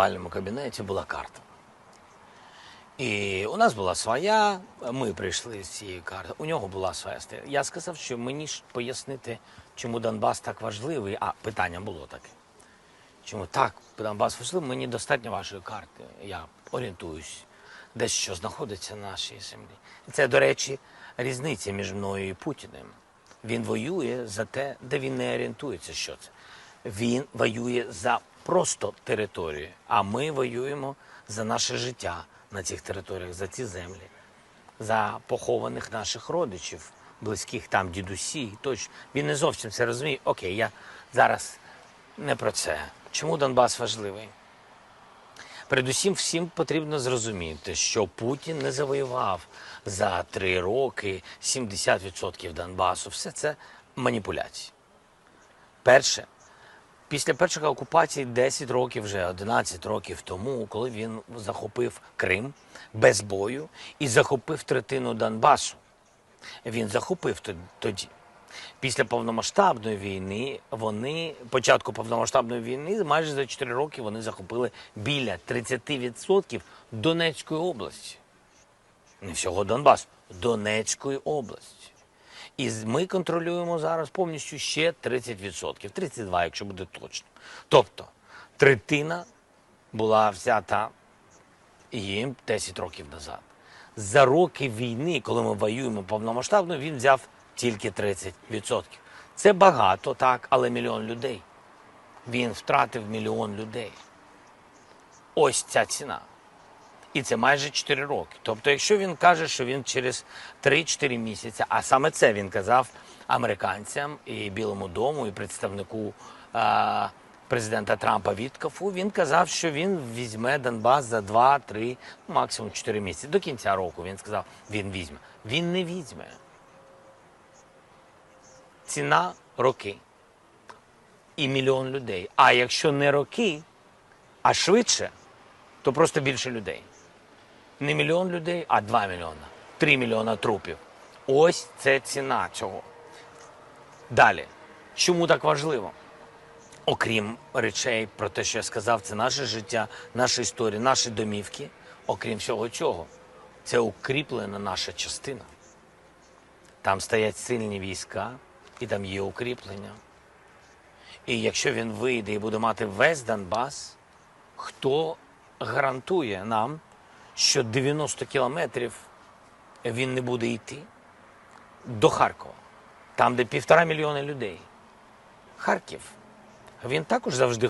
овальному кабінеті була карта. І у нас була своя, ми прийшли з цією картою. У нього була своя стиль. Я сказав, що мені ж пояснити, чому Донбас так важливий. А питання було таке. Чому так Донбас важливий? Мені достатньо вашої карти. Я орієнтуюсь, де що знаходиться на нашій землі. Це, до речі, різниця між мною і Путіним. Він воює за те, де він не орієнтується, що це. Він воює за просто територію, а ми воюємо за наше життя на цих територіях, за ці землі, за похованих наших родичів, близьких там дідусі. Точно він не зовсім це розуміє. Окей, я зараз не про це. Чому Донбас важливий? Передусім, всім потрібно зрозуміти, що Путін не завоював за три роки 70% Донбасу. Все це маніпуляції. Перше, після першої окупації 10 років, вже 11 років тому, коли він захопив Крим без бою і захопив третину Донбасу. Він захопив тоді. Після повномасштабної війни вони початку повномасштабної війни майже за 4 роки вони захопили біля 30% Донецької області. Не всього Донбасу, Донецької області. І ми контролюємо зараз повністю ще 30%, 32, якщо буде точно. Тобто третина була взята їм 10 років назад. За роки війни, коли ми воюємо повномасштабно, він взяв тільки 30%. Це багато, так, але мільйон людей. Він втратив мільйон людей. Ось ця ціна. І це майже 4 роки. Тобто, якщо він каже, що він через 3-4 місяці, а саме це він казав американцям і Білому дому, і представнику а, президента Трампа Віткафу, він казав, що він візьме Донбас за 2-3, ну, максимум 4 місяці. До кінця року він сказав, він візьме. Він не візьме. Ціна роки і мільйон людей. А якщо не роки, а швидше, то просто більше людей. Не мільйон людей, а 2 мільйона. 3 мільйона трупів. Ось це ціна цього. Далі. Чому так важливо? Окрім речей про те, що я сказав, це наше життя, наша історія, наші домівки. Окрім всього цього, це укріплена наша частина. Там стоять сильні війська, і там є укріплення. І якщо він вийде і буде мати весь Донбас, хто гарантує нам, що 90 кілометрів він не буде йти до Харкова, там, де півтора мільйона людей. Харків. Він також завжди